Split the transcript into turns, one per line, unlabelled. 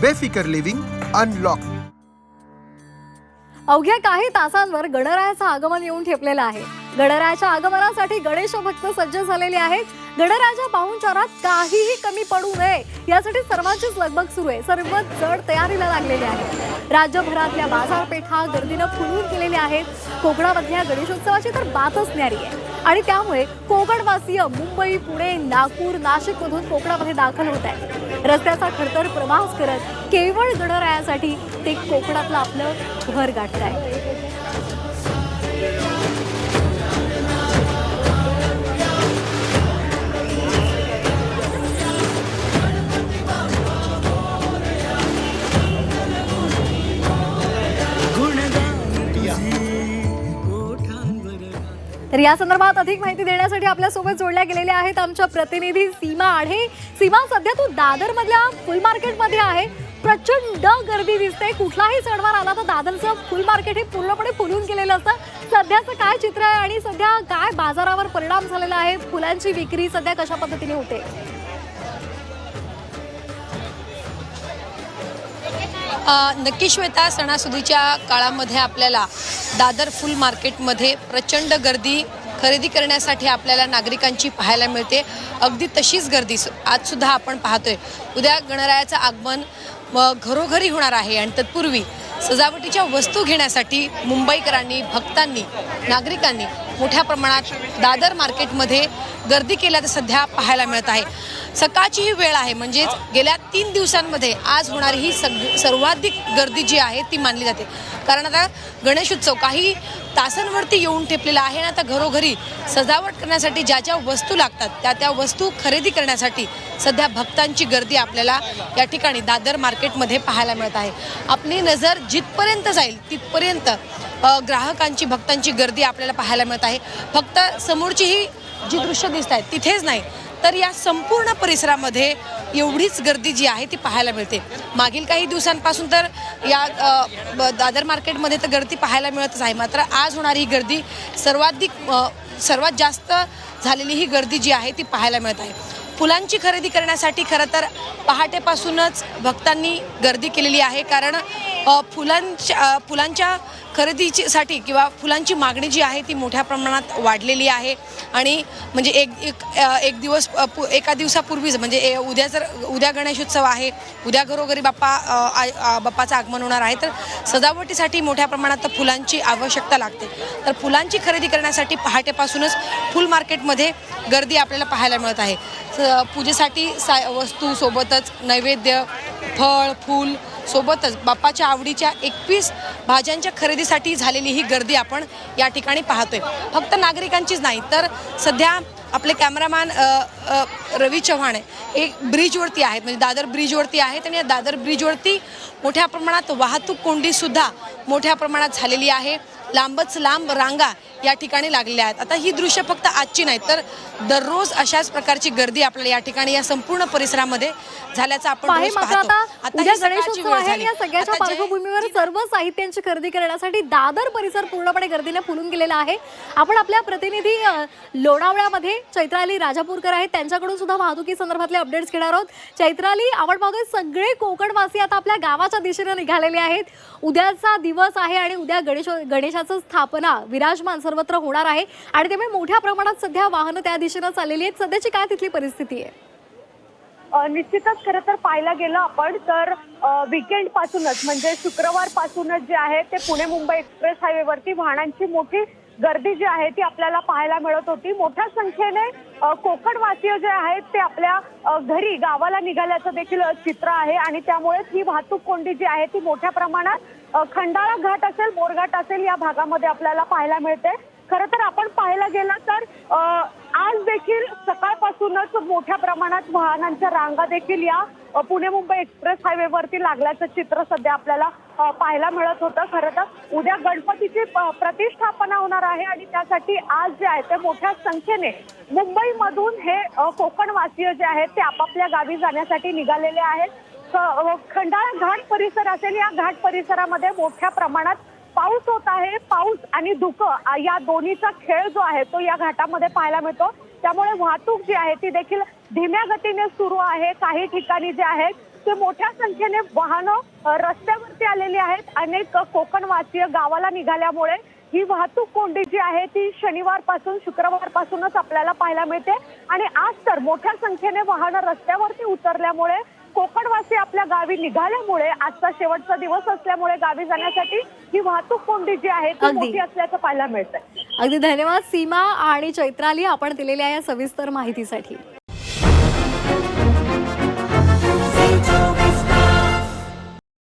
बेफिकर living unlock.
अवघ्या काही तासांवर गणरायाचं आगमन येऊन ठेपलेलं आहे. गणरायाच्या आगमनासाठी गणेश भक्त सज्ज झालेले आहेत. गणरायाच्या पाहुणचारात काहीही कमी पडू नये. यासाठी सर्वांचीच लगबग सुरू आहे. सर्व जड तयारीला लागलेले आहेत. राज्यभरातल्या बाजारपेठा गर्दीनं फुलून गेलेल्या आहेत. कोकणामधल्या गणेशोत्सवाची तर बातच न्यारी आहे. आणि त्यामुळे कोकणवासीय मुंबई पुणे नागपूर नाशिक मधून कोकणामध्ये दाखल होत आहेत. रस्त्याचा खडतर प्रवास करत केवळ गणरायासाठी ते कोकणातलं आपलं घर गाठत आहे तर या संदर्भात अधिक माहिती देण्यासाठी आपल्यासोबत जोडल्या गेलेल्या आहेत आमच्या प्रतिनिधी सीमा आढे. सीमा सध्या तू दादर मधल्या फुल मार्केटमध्ये आहे. प्रचंड गर्दी दिसते. कुठलाही सणवार आला तर दादरचं फुल मार्केट हे पूर्णपणे फुलून गेलेलं असतं. सध्याचं काय चित्र आहे आणि सध्या काय बाजारावर परिणाम झालेला आहे? फुलांची विक्री सध्या कशा पद्धतीने होते?
नक्की श्वेता सणासुदीच्या काळामध्ये आपल्याला दादर फुल मार्केटमध्ये प्रचंड गर्दी खरेदी करण्यासाठी आपल्याला नागरिकांची पाहायला मिळते. अगदी तशीच गर्दी सु- आजसुद्धा आपण पाहतोय. उद्या गणरायाचं आगमन घरोघरी होणार आहे आणि तत्पूर्वी सजावटीच्या वस्तू घेण्यासाठी मुंबईकरांनी भक्तांनी नागरिकांनी मोठ्या प्रमाणात दादर मार्केटमध्ये गर्दी केल्याचं सध्या पाहायला मिळत आहे. सकाळची ही वेळ आहे म्हणजेच गेल्या तीन दिवसांमध्ये आज होणारी ही सग सर्वाधिक गर्दी जी आहे ती मानली जाते. कारण आता गणेशोत्सव काही तासांवरती येऊन ठेपलेला आहे. आणि आता घरोघरी सजावट करण्यासाठी ज्या ज्या वस्तू लागतात त्या त्या वस्तू खरेदी करण्यासाठी सध्या भक्तांची गर्दी आपल्याला या ठिकाणी दादर मार्केटमध्ये पाहायला मिळत आहे. आपली नजर जिथपर्यंत जाईल तिथपर्यंत ग्राहकांची भक्तांची गर्दी आपल्याला पाहायला मिळत आहे. फक्त समोरची ही जी दृश्य दिसत आहेत तिथेच नाही. तर या संपूर्ण परिसरामध्ये एवढीच गर्दी जी आहे ती पाहायला मिळते. मागील काही दिवसांपासून तर या ब- दादर मार्केटमध्ये तर गर्दी पाहायला मिळतच आहे. मात्र आज होणारी ही गर्दी सर्वाधिक सर्वात जास्त झालेली ही गर्दी जी आहे ती पाहायला मिळत आहे. फुलांची खरेदी करण्यासाठी खरं तर पहाटेपासूनच भक्तांनी गर्दी केलेली आहे. कारण फुलांच्या फुलांच्या खरेदीचीसाठी किंवा फुलांची मागणी जी आहे ती मोठ्या प्रमाणात वाढलेली आहे. आणि म्हणजे एक एक एक दिवस पु- एका दिवसापूर्वीच म्हणजे ए- उद्या जर उद्या गणेशोत्सव आहे उद्या घरोघरी बाप्पा बाप्पाचं आगमन होणार आहे तर सजावटीसाठी मोठ्या प्रमाणात फुलांची आवश्यकता लागते. तर फुलांची खरेदी करण्यासाठी पहाटेपासूनच फुल मार्केटमध्ये गर्दी आपल्याला पाहायला मिळत आहे. स- पूजेसाठी सा वस्तूसोबतच नैवेद्य फळ फूल सोबतच बाप्पाच्या आवडीच्या एकवीस भाज्यांच्या खरेदीसाठी झालेली ही गर्दी आपण या ठिकाणी पाहतोय. फक्त नागरिकांचीच नाही तर सध्या आपले कॅमेरामॅन रवी चव्हाण हे ब्रिजवरती आहेत. म्हणजे दादर ब्रिजवरती आहेत आणि या दादर ब्रिजवरती मोठ्या प्रमाणात वाहतूक कोंडीसुद्धा मोठ्या प्रमाणात झालेली आहे. लांबच लांब रांगा या ठिकाणी लागलेल्या आहेत. आता ही दृश्य फक्त आजची नाही तर दररोज अशाच प्रकारची गर्दी आपल्याला या ठिकाणी या संपूर्ण परिसरामध्ये झाल्याचं आपण रोज पाहतो.
आता
ही सकाळची वेळ झाली.
सगळ्याच्या पार्श्वभूमीवर सर्व साहित्यांची खरेदी करण्यासाठी दादर परिसर पूर्णपणे गर्दीने फुलून गेलेला आहे. आपण आपल्या प्रतिनिधी लोणावळ्यामध्ये चैत्राली राजापूरकर आहेत. त्यांच्याकडून सुद्धा वाहतुकी संदर्भातले अपडेट्स घेणार आहोत. चैत्राली आपण पाहतोय सगळे कोकणवासी आता आपल्या गावाच्या दिशेने निघालेले आहेत. उद्याचा दिवस आहे आणि उद्या गणेश गणेशाचं स्थापना विराजमान सर्वत्र होणार आहे आणि त्यामुळे मोठ्या प्रमाणात सध्या वाहनं त्या दिशेनं चाललेली आहेत. सध्याची काय तिथली परिस्थिती आहे?
निश्चितच खरं तर पाहायला गेलं आपण तर विकेंड पासूनच म्हणजे शुक्रवार पासूनच जे आहे ते पुणे मुंबई एक्सप्रेस हायवेवरती वाहनांची मोठी गर्दी जी आहे ती आपल्याला पाहायला मिळत होती. मोठ्या संख्येने कोकणवासीय जे आहेत ते आपल्या घरी गावाला निघाल्याचं देखील चित्र आहे आणि त्यामुळेच ही वाहतूक कोंडी जी आहे ती मोठ्या प्रमाणात खंडाळा घाट असेल बोरघाट असेल या भागामध्ये आपल्याला पाहायला मिळते. खरं तर आपण पाहायला गेलं तर आज देखील सकाळपासूनच मोठ्या प्रमाणात वाहनांच्या रांगा देखील या पुणे मुंबई एक्सप्रेस हायवेवरती लागल्याचं चित्र सध्या आपल्याला पाहायला मिळत होतं. खरं तर उद्या गणपतीची प- प्रतिष्ठापना होणार आहे आणि त्यासाठी आज जे आहे ते मोठ्या संख्येने मुंबईमधून हे कोकणवासीय जे आहेत ते आपापल्या गावी जाण्यासाठी निघालेले आहेत. ख- खंडाळा घाट परिसर असेल या घाट परिसरामध्ये मोठ्या प्रमाणात पाऊस होत आहे पाऊस आणि धुकं या दोन्हीचा खेळ जो आहे तो या घाटामध्ये पाहायला मिळतो. त्यामुळे वाहतूक जी आहे ती देखील धीम्या गतीने सुरू आहे. काही ठिकाणी जे आहेत ते मोठ्या संख्येने वाहनं रस्त्यावरती आलेली आहेत. अनेक कोकणवासीय गावाला निघाल्यामुळे ही वाहतूक कोंडी जी आहे ती शनिवारपासून शुक्रवारपासूनच आपल्याला पाहायला मिळते. आणि आज तर मोठ्या संख्येने वाहनं रस्त्यावरती उतरल्यामुळे कोकणवासी आपल्या गावी निघाल्यामुळे आजचा शेवटचा दिवस असल्यामुळे गावी जाण्यासाठी ही वाहतूक कोंडी जी आहे ती. मोठी असल्याचं पाहायला मिळतंय
अगदी धन्यवाद सीमा आणि चैत्राली आपण दिलेल्या या सविस्तर माहितीसाठी